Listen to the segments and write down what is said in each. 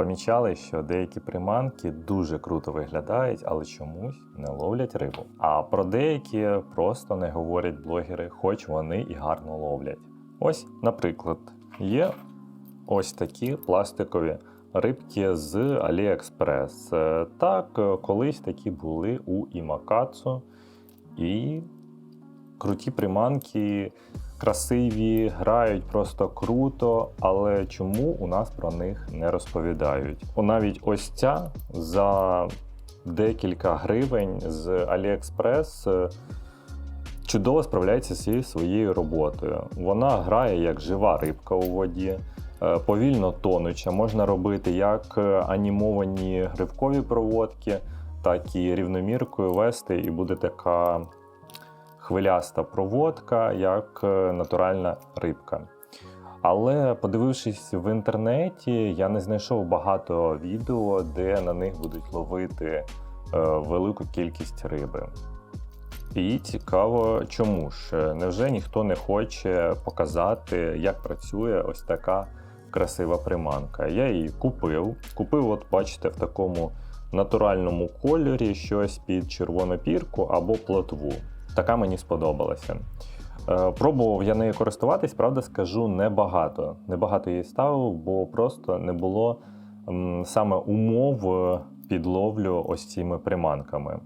помічали, що деякі приманки дуже круто виглядають, але чомусь не ловлять рибу. А про деякі просто не говорять блогери, хоч вони і гарно ловлять. Ось, наприклад, є ось такі пластикові рибки з AliExpress. Е, Так, колись такі були у Імакацу. І круті приманки, красиві, грають просто круто, але чому у нас про них не розповідають? О, навіть ось ця за декілька гривень з AliExpress е, чудово справляється зі своєю роботою. Вона грає як жива рибка у воді. е, Повільно тонуча, можна робити як е, анімовані гривкові проводки, так і рівноміркою вести, і буде така хвиляста проводка, як е, натуральна рибка. Але подивившись в інтернеті, я не знайшов багато відео, де на них будуть ловити е, велику кількість риби. І цікаво, чому ж? Е, Невже ніхто не хоче показати, як працює ось така красива приманка? Я її купив. Купив, от бачите, в такому натуральному кольорі щось під червону пірку або плотву. Така мені сподобалася. Е, Пробував я нею користуватись, правда, скажу небагато. Небагато її ставив, бо просто не було саме умов е, під ловлю ось цими приманками.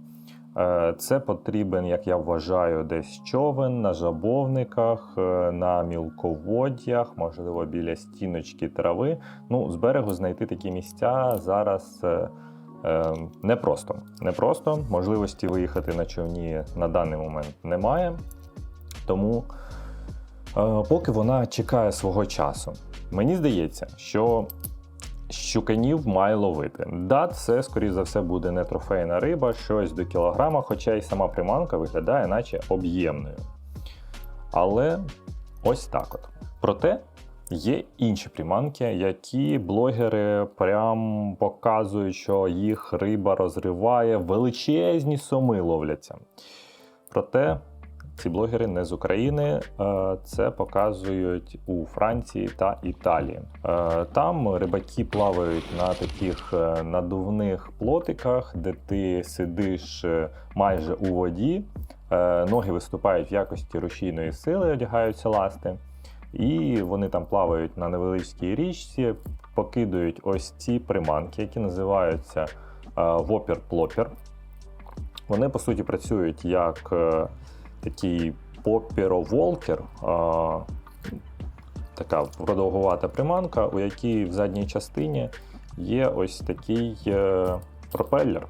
Е, Це потрібен, як я вважаю, десь човен на жабовниках, на мілководдях, можливо, біля стіночки трави. Ну, з берегу знайти такі місця зараз непросто. Непросто. Можливості виїхати на човні на даний момент немає. Тому е, поки вона чекає свого часу. Мені здається, що щуканів має ловити. Да, це, скоріш за все, буде не трофейна риба, щось до кілограма, хоча й сама приманка виглядає, наче об'ємною. Але ось так от. Проте є інші приманки, які блогери прям показують, що їх риба розриває, величезні соми ловляться. Проте ці блогери не з України, е, це показують у Франції та Італії. Е, Там рибаки плавають на таких е, надувних плотиках, де ти сидиш майже у воді, ноги виступають в якості рушійної сили, одягаються ласти, і вони там плавають на невеличкій річці, покидують ось ці приманки, які називаються вопір-плопір. Вони по суті працюють як е, такий попіроволкер, така продовгувата приманка, у якій в задній частині є ось такий е, пропеллер.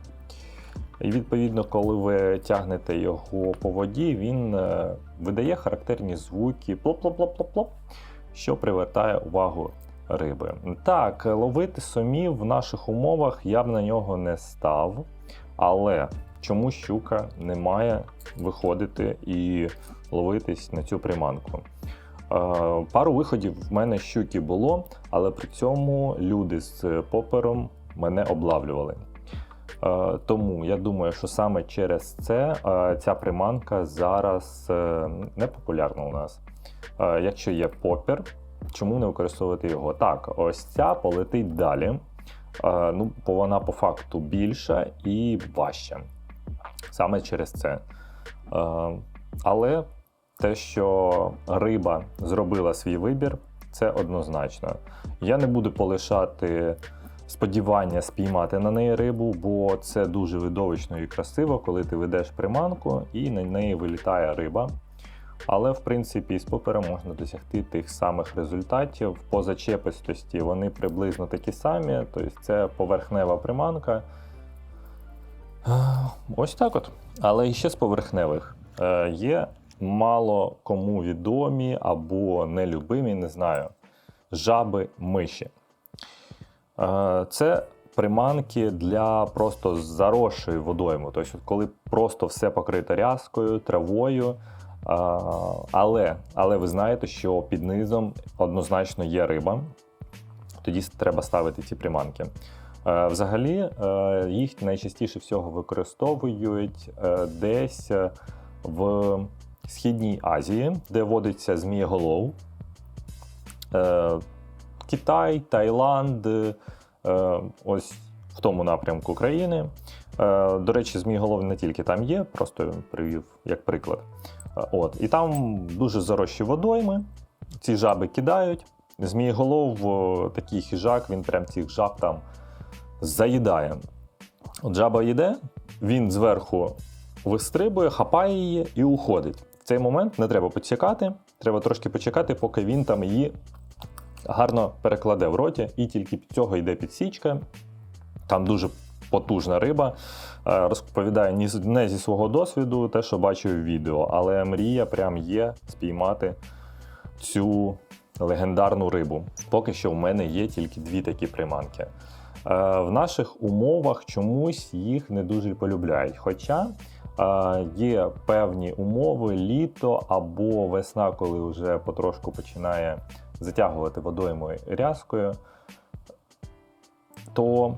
І відповідно, коли ви тягнете його по воді, він е, видає характерні звуки плоп-плоп-плоп-плоп, що привертає увагу риби. Так, ловити сомів в наших умовах я б на нього не став, але чому щука не має виходити і ловитись на цю приманку. Е, Пару виходів в мене щуки було, але при цьому люди з попером мене облавлювали. Е, Тому я думаю, що саме через це е, ця приманка зараз е, не популярна у нас. Якщо є попір, чому не використовувати його? Так, ось ця полетить далі. Ну, бо вона по факту більша і важча. Саме через це. Але те, що риба зробила свій вибір, це однозначно. Я не буду полишати сподівання спіймати на неї рибу, бо це дуже видовищно і красиво, коли ти ведеш приманку і на неї вилітає риба. Але в принципі з попером можна досягти тих самих результатів. По зачепистості вони приблизно такі самі, тобто це поверхнева приманка. Ось так от. Але ще з поверхневих Е, є мало кому відомі або нелюбимі, не знаю, жаби миші. Е, Це приманки для просто заросшої водойми. Тобто, коли просто все покрито рязкою, травою. Але, але ви знаєте, що під низом однозначно є риба. Тоді треба ставити ці приманки. Е, Взагалі, е, їх найчастіше всього використовують е, десь е, в Східній Азії, де водиться змієголов. Китай, Таїланд, е, ось в тому напрямку країни. Е, До речі, зміголов не тільки там є, просто привів як приклад. Е, От, і там дуже зарощі водойми, ці жаби кидають. Змієголов, такий хижак, він прям цих жаб там заїдає. От жаба йде, він зверху вистрибує, хапає її і уходить. В цей момент не треба підсікати, треба трошки почекати, поки він там її гарно перекладе в роті, і тільки під цього йде підсічка. Там дуже потужна риба. Е, Розповідаю ні не зі свого досвіду, те, що бачив в відео, але мрія прям є спіймати цю легендарну рибу. Поки що в мене є тільки дві такі приманки. Е, В наших умовах чомусь їх не дуже полюбляють. Хоча е, є певні умови, літо або весна, коли вже потрошку починає затягувати водоймою рязкою, то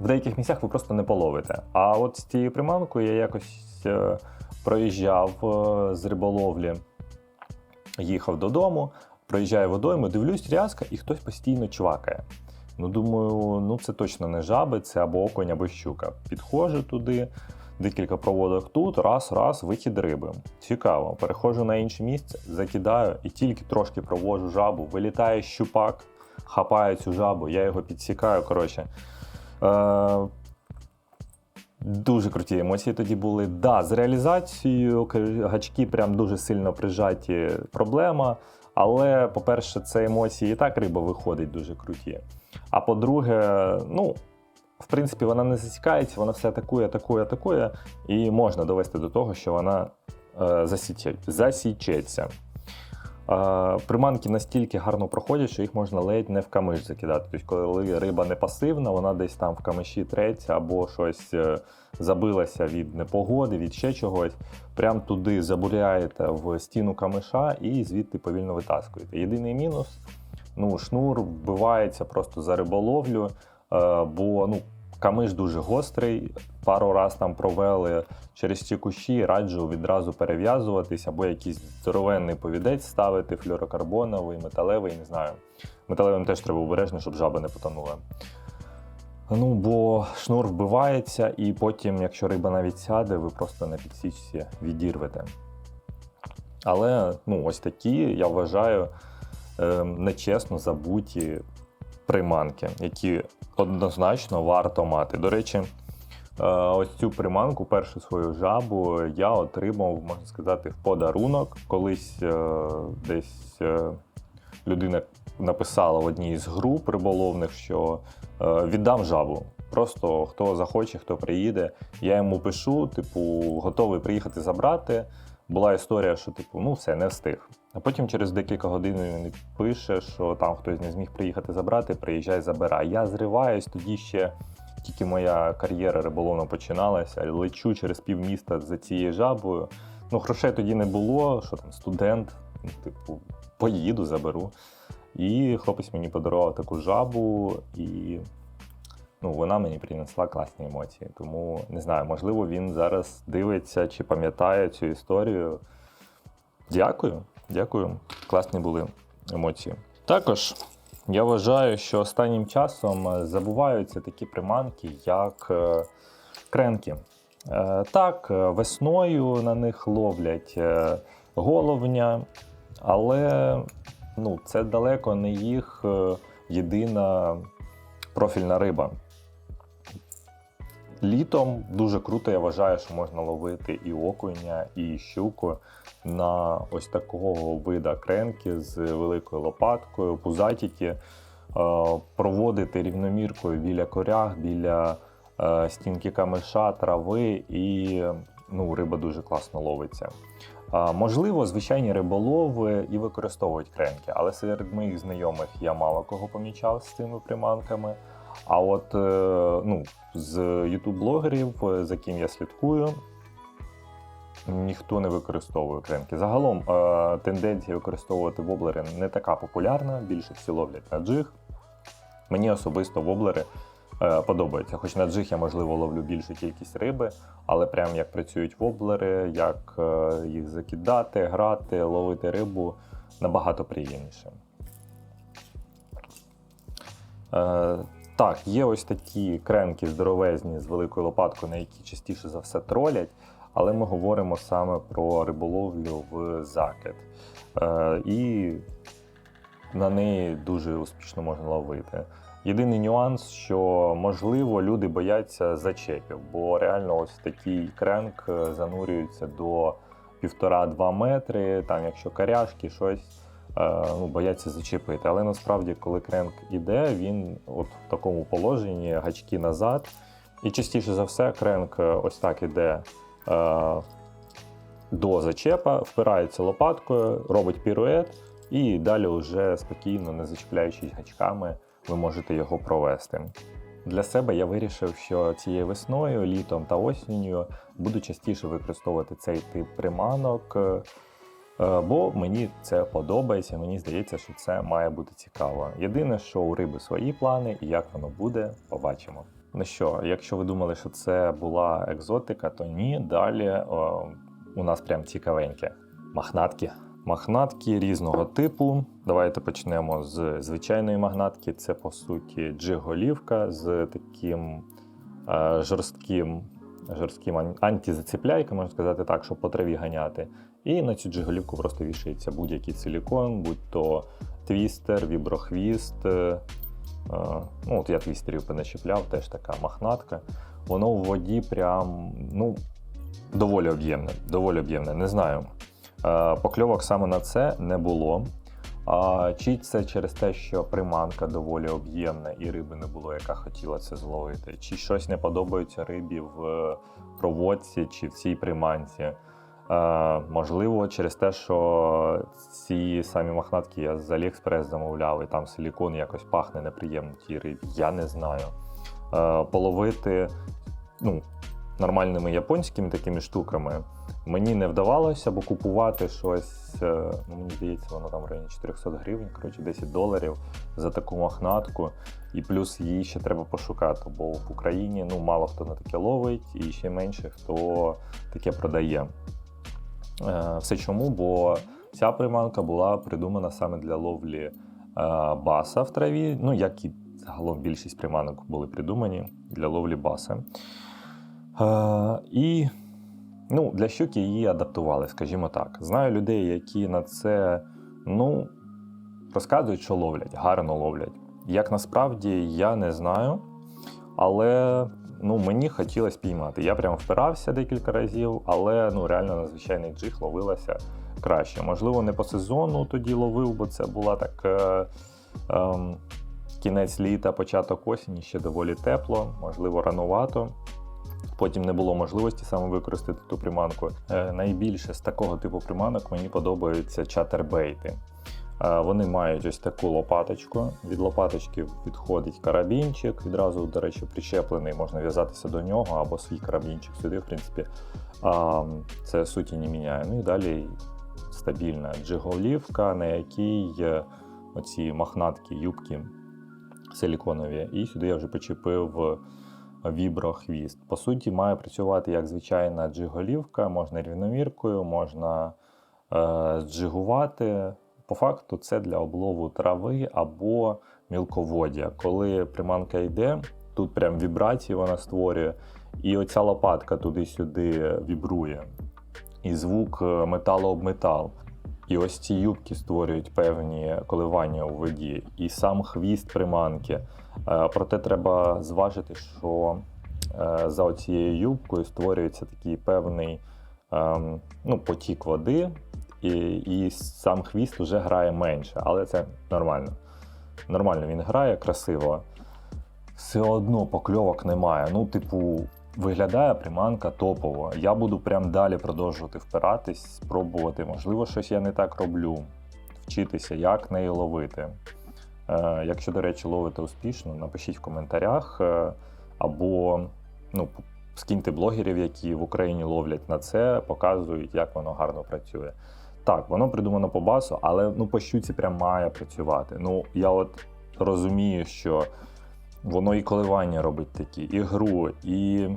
в деяких місцях ви просто не половите. А от з цією приманкою я якось е, проїжджав е, з риболовлі, їхав додому, проїжджаю водойму, дивлюсь рязка, і хтось постійно чвакає. Ну, думаю, ну це точно не жаби, це або окунь, або щука. Підходжу туди, декілька проводок тут, раз, раз, вихід риби. Цікаво. Переходжу на інше місце, закидаю і тільки трошки провожу жабу, вилітає щупак, хапає цю жабу, я його підсікаю. Коротше. Е, Дуже круті емоції тоді були. Да, з реалізацією гачки прям дуже сильно прижаті проблема. Але, по-перше, це емоції і так риба виходить дуже круті. А по-друге, ну, в принципі, вона не засікається, вона все атакує, атакує, атакує, і можна довести до того, що вона е, засічеться. Приманки настільки гарно проходять, що їх можна ледь не в камиш закидати. Тобто, коли риба не пасивна, вона десь там в камиші треться або щось е, забилася від непогоди, від ще чогось. Прям туди забуряєте в стіну камиша і звідти повільно витаскуєте. Єдиний мінус ну, шнур вбивається просто за риболовлю, бо ну, камиш дуже гострий. Пару раз там провели через ці кущі, раджу відразу перев'язуватись, або якийсь здоровенний повідець ставити, флюрокарбоновий, металевий, не знаю. Металевим теж треба обережно, щоб жаба не потонула. Ну, бо шнур вбивається, і потім, якщо риба навіть сяде, ви просто на підсічці відірвете. Але ну, ось такі, я вважаю, е, нечесно забуті приманки, які однозначно варто мати. До речі, е, ось цю приманку, першу свою жабу, я отримав, можна сказати, в подарунок. Колись е, десь е, людина написала в одній з груп риболовних, що віддам жабу. Просто хто захоче, хто приїде. Я йому пишу, типу, готовий приїхати забрати. Була історія, що типу, ну все, не встиг. А потім через декілька годин він пише, що там хтось не зміг приїхати забрати, приїжджай, забирай. Я зриваюсь, тоді ще тільки моя кар'єра риболовна починалася. Лечу через півміста за цією жабою. Ну, грошей тоді не було, що там студент, ну, типу, поїду, заберу. І хлопець мені подарував таку жабу, і ну, вона мені принесла класні емоції. Тому не знаю, можливо, він зараз дивиться чи пам'ятає цю історію. Дякую, дякую. Класні були емоції. Також я вважаю, що останнім часом е, забуваються такі приманки, як е, кренки. Е, Так, весною на них ловлять головня, але ну, це далеко не їх єдина профільна риба. Літом дуже круто, я вважаю, що можна ловити і окуня, і щуку на ось такого вида кренки з великою лопаткою, пузатіки, е, проводити рівноміркою біля коряг, біля е, стінки камиша, трави, і ну, риба дуже класно ловиться. Можливо, звичайні риболови і використовують кренки, але серед моїх знайомих я мало кого помічав з цими приманками. А от е, ну, з ютуб-блогерів, е, за ким я слідкую, ніхто не використовує кренки. Загалом е, тенденція використовувати воблери не така популярна, більше всі ловлять на джиг. Мені особисто воблери подобаються. Хоч на джиг я, можливо, ловлю більшу кількість риби, але прям як працюють воблери, як їх закидати, грати, ловити рибу набагато приємніше. Так, є ось такі кренки здоровезні з великою лопаткою, на які частіше за все тролять, але ми говоримо саме про риболовлю в закид. Е, і на неї дуже успішно можна ловити. Єдиний нюанс, що можливо люди бояться зачепів, бо реально ось такий кренк е, занурюється до півтора-два метри. Там, якщо каряшки, щось ну, бояться зачепити. Але насправді, коли кренк іде, він от в такому положенні гачки назад. І частіше за все, кренк е, ось так іде е, до зачепа, впирається лопаткою, робить пірует, і далі вже спокійно, не зачіпляючись гачками, ви можете його провести. Для себе я вирішив, що цією весною, літом та осінню буду частіше використовувати цей тип приманок, е, е, бо мені це подобається. Мені здається, що це має бути цікаво. Єдине, що у риби свої плани, і як воно буде, побачимо. Ну що, якщо ви думали, що це була екзотика, то ні. Далі о, у нас прям цікавеньке. Махнатки. Махнатки різного типу. Давайте почнемо з звичайної магнатки. Це по суті джиголівка з таким е, жорстким, жорстким ан- антизацепляйком, можна сказати так, щоб по траві ганяти. І на цю джиголівку просто вішається будь-який силікон, будь то твістер, віброхвіст. е, Е, Ну, от я твістерів поначіпляв, теж така махнатка. Воно в воді прям ну, доволі об'ємне. Доволі об'ємне, не знаю. Е, Покльовок саме на це не було. А чи це через те, що приманка доволі об'ємна і риби не було, яка хотіла це зловити, чи щось не подобається рибі в проводці чи в цій приманці. Е, можливо, через те, що ці самі махнатки я з AliExpress замовляв, і там силікон якось пахне неприємно тій рибі. Я не знаю. Е, половити ну, нормальними японськими такими штуками мені не вдавалося, бо купувати щось, е, ну, мені здається, воно там в районі 400 гривень, коротше, 10 доларів за таку махнатку. І плюс її ще треба пошукати, бо в Україні ну, мало хто на таке ловить, і ще менше хто таке продає. Е, Все чому? Бо ця приманка була придумана саме для ловлі е, баса в траві. Ну, як і загалом більшість приманок були придумані для ловлі баса. Е, І ну, для щуки її адаптували, скажімо так. Знаю людей, які на це ну, розказують, що ловлять, гарно ловлять. Як насправді я не знаю, але ну, мені хотілося піймати. Я прям впирався декілька разів, але ну, реально на звичайний джиг ловилася краще. Можливо, не по сезону тоді ловив, бо це була так. Е, ем, Кінець літа, початок осені ще доволі тепло, можливо, ранувато. Потім не було можливості саме використати ту приманку. Е, найбільше з такого типу приманок мені подобаються чатербейти. Е, Вони мають ось таку лопаточку. Від лопаточки відходить карабінчик. Відразу, до речі, прищеплений, можна в'язатися до нього або свій карабінчик сюди, в принципі. Це суті не міняє. Ну і далі стабільна джиголівка, на якій е, оці махнатки, юбки силіконові. І сюди я вже почепив віброхвіст. По суті, має працювати як звичайна джиголівка, можна рівноміркою, можна е, зджигувати. По факту, це для облову трави або мілководдя. Коли приманка йде, тут прям вібрації вона створює, і оця лопатка туди-сюди вібрує. І звук е, металу об метал. І ось ці юбки створюють певні коливання у воді, і сам хвіст приманки. Е, Проте треба зважити, що е, за цією юбкою створюється такий певний ем, ну, потік води, і, і сам хвіст вже грає менше, але це нормально. Нормально він грає красиво. Все одно покльовок немає. Ну, типу, виглядає приманка топово. Я буду прям далі продовжувати впиратись, спробувати. Можливо, щось я не так роблю, вчитися, як неї ловити. Е, якщо, до речі, ловите успішно, напишіть в коментарях е, або ну, скиньте блогерів, які в Україні ловлять на це, показують, як воно гарно працює. Так, воно придумано по басу, але ну, по щуці прям має працювати. Ну, я от розумію, що воно і коливання робить такі, і гру, і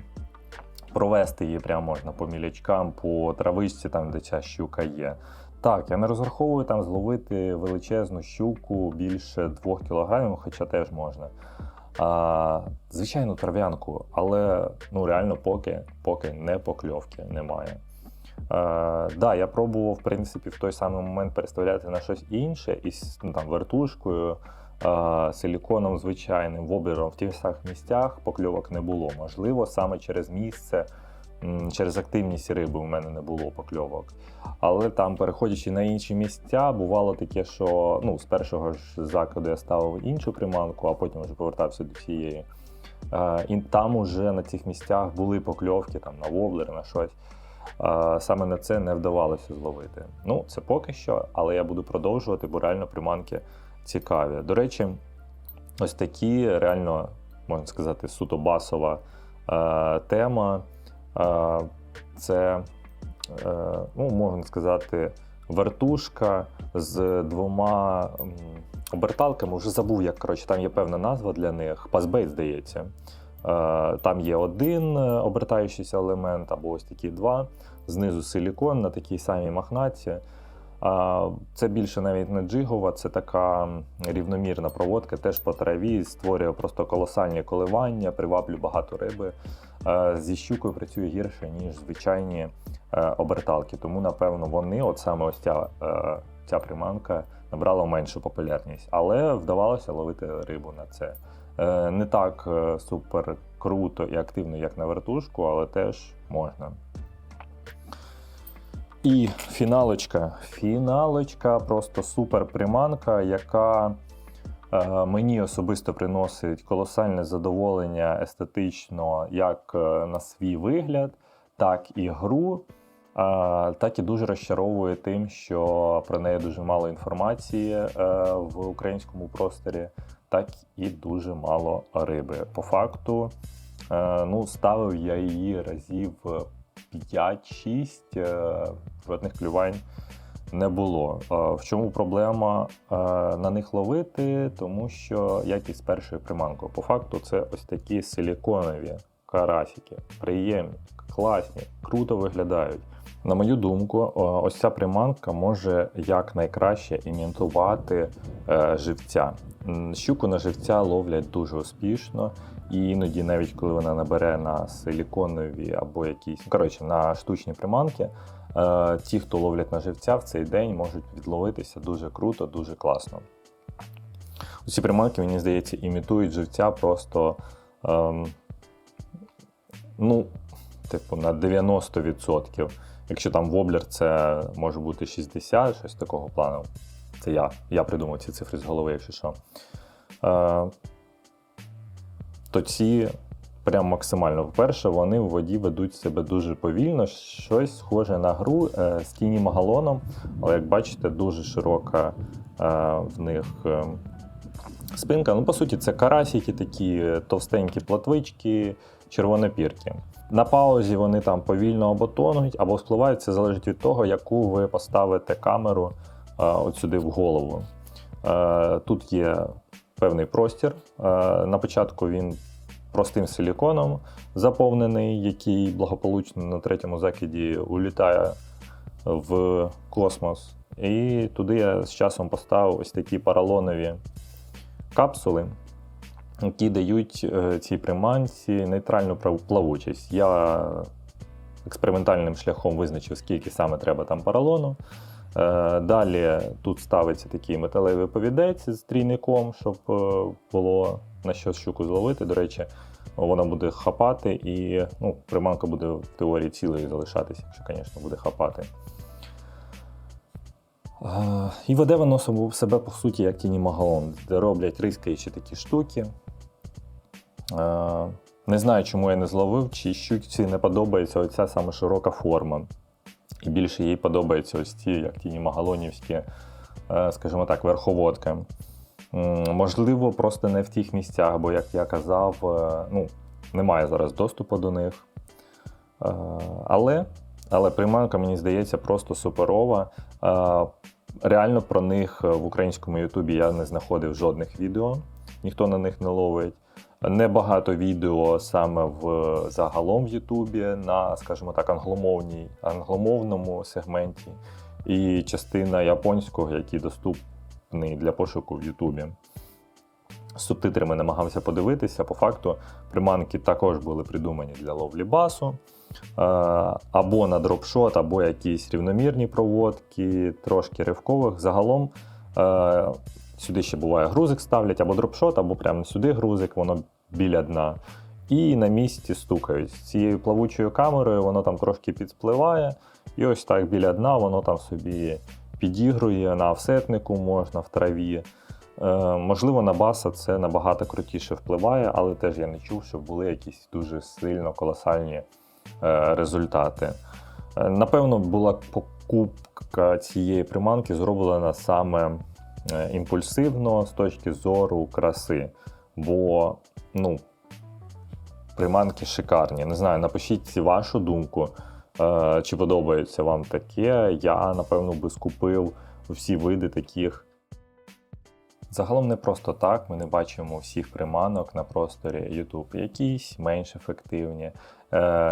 провести її прямо можна по мілячкам, по травичці, там, де ця щука є. Так, я не розраховую там зловити величезну щуку більше 2 кг, хоча теж можна. А, звичайно, трав'янку, але ну, реально поки, поки не покльовки немає. Е, да, я пробував, в принципі, в той самий момент переставляти на щось інше, із ну, там, вертушкою, е, силіконом звичайним, воблером в тих самих місцях покльовок не було. Можливо, саме через місце, через активність риби у мене не було покльовок. Але там, переходячи на інші місця, бувало таке, що ну, з першого ж закладу я ставив іншу приманку, а потім вже повертався до цієї. Е, і там уже на цих місцях були покльовки там, на воблер, на щось. Саме на це не вдавалося зловити. Ну, це поки що, але я буду продовжувати, бо реально приманки цікаві. До речі, ось такі реально, можна сказати, суто басова е, тема. Е, це, е, ну, можна сказати, вертушка з двома оберталками. Вже забув, як коротше, там є певна назва для них. Пазбейт, здається. Е, Там є один е, обертаючийся елемент, або ось такі два. Знизу силікон на такій самій махнаті. А, Це більше навіть не джигова, це така рівномірна проводка, теж по траві, створює просто колосальні коливання, приваблює багато риби. Е, Зі щукою працює гірше, ніж звичайні оберталки. Тому, напевно, вони, от саме ось ця, ця приманка, набрала меншу популярність. Але вдавалося ловити рибу на це. Е, Не так е, супер круто і активно, як на вертушку, але теж можна. І фіналочка. Фіналочка просто супер приманка, яка е, мені особисто приносить колосальне задоволення естетично, як на свій вигляд, так і гру. Так і дуже розчаровує тим, що про неї дуже мало інформації в українському просторі, так і дуже мало риби. По факту, е, ну, ставив я її разів 5-6 е, жодних клювань не було. Е, В чому проблема на них ловити? Тому що якість першої приманки. По факту, це ось такі силіконові карасики, приємні, класні, круто виглядають. На мою думку, ось ця приманка може якнайкраще імітувати живця. Щуку на живця ловлять дуже успішно, і іноді, навіть коли вона набере на силіконові або якісь, ну, коротше, на штучні приманки, е, ті, хто ловлять на живця в цей день, можуть відловитися дуже круто, дуже класно. Ці приманки, мені здається, імітують живця просто ем, ну, типу, на 90%. Якщо там воблер це може бути 60, щось такого плану. Це я. Я придумав ці цифри з голови, якщо що. Е, то ці прям максимально. По-перше, вони в воді ведуть себе дуже повільно, щось схоже на гру е, з тіні магалоном, але як бачите, дуже широка е, в них е, спинка. Ну, по суті, це карасики, такі товстенькі платвички, червонопірки. На паузі вони там повільно або тонуть, або спливають. Це залежить від того, яку ви поставите камеру от сюди в голову. Е, Тут є певний простір. Е, На початку він простим силіконом заповнений, який благополучно на третьому закиді улітає в космос. І туди я з часом поставив ось такі поролонові капсули, які дають е, цій приманці нейтральну плавучість. Я експериментальним шляхом визначив, скільки саме треба там поролону. Е, Далі тут ставиться такий металевий повідець з трійником, щоб е, було на що щуку зловити. До речі, вона буде хапати і ну, приманка буде в теорії цілою залишатися, якщо, звісно, буде хапати. Е, І веде воно себе по суті як кінімагалон, де роблять рискаючі такі штуки. Не знаю, чому я не зловив, чи щуці не подобається оця саме широка форма. І більше їй подобаються ось ці, як ті магалонівські, е, скажімо так, верховодки. Можливо, просто не в тих місцях, бо, як я казав, е, ну, немає зараз доступу до них. Е, Але, але приманка, мені здається, просто суперова. Реально про них в українському Ютубі я не знаходив жодних відео, ніхто на них не ловить. Небагато відео саме в загалом в Ютубі на, скажімо так, англомовній, англомовному сегменті. і частина японського, який доступний для пошуку в Ютубі. З субтитрами намагався подивитися. По факту, приманки також були придумані для ловлі басу. Е, Або на дропшот, або якісь рівномірні проводки, трошки ривкових. Загалом е, сюди ще буває грузик ставлять, або дропшот, або прямо сюди грузик, воно біля дна. І на місці стукають. З цією плавучою камерою воно там трошки підспливає, і ось так біля дна воно там собі підігрує на офсетнику, можна в траві. Е, можливо, на баса це набагато крутіше впливає, але теж я не чув, щоб були якісь дуже сильно колосальні е, результати. Е, напевно, була покупка цієї приманки зроблена саме імпульсивно з точки зору краси. Бо, ну, приманки шикарні. Не знаю, напишіть вашу думку, е, чи подобається вам таке. Я, напевно, би скупив всі види таких. Загалом не просто так, ми не бачимо всіх приманок на просторі YouTube. Якісь менш ефективні, е,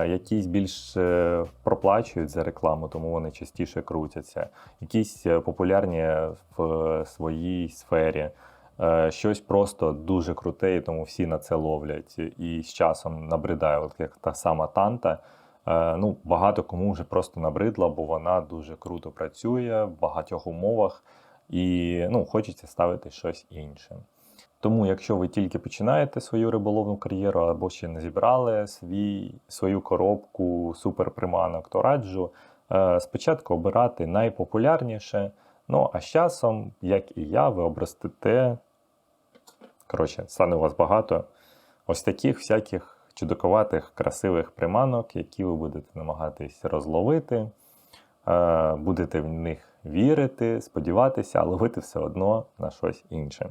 якісь більш е, проплачують за рекламу, тому вони частіше крутяться. Якісь е, популярні в своїй сфері. Е, щось просто дуже круте, і тому всі на це ловлять. І з часом набридає, от як та сама танта. Е, Ну, багато кому вже просто набридла, бо вона дуже круто працює в багатьох умовах, і ну, хочеться ставити щось інше. Тому, якщо ви тільки починаєте свою риболовну кар'єру або ще не зібрали свій, свою коробку суперприманок, то раджу е, спочатку обирати найпопулярніше. Ну, а з часом, як і я, ви обростете. Коротше, стане у вас багато ось таких всяких чудаковатих, красивих приманок, які ви будете намагатись розловити, е, будете в них вірити, сподіватися, а ловити все одно на щось інше.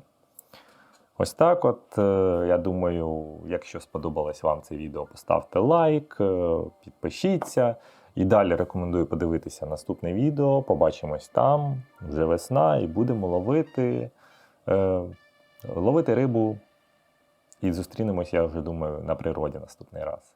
Ось так. От, е, я думаю, якщо сподобалось вам це відео, поставте лайк, е, підпишіться. І далі рекомендую подивитися наступне відео. Побачимось там, вже весна, і будемо ловити, е, ловити рибу. І зустрінемось, я вже думаю, на природі наступний раз.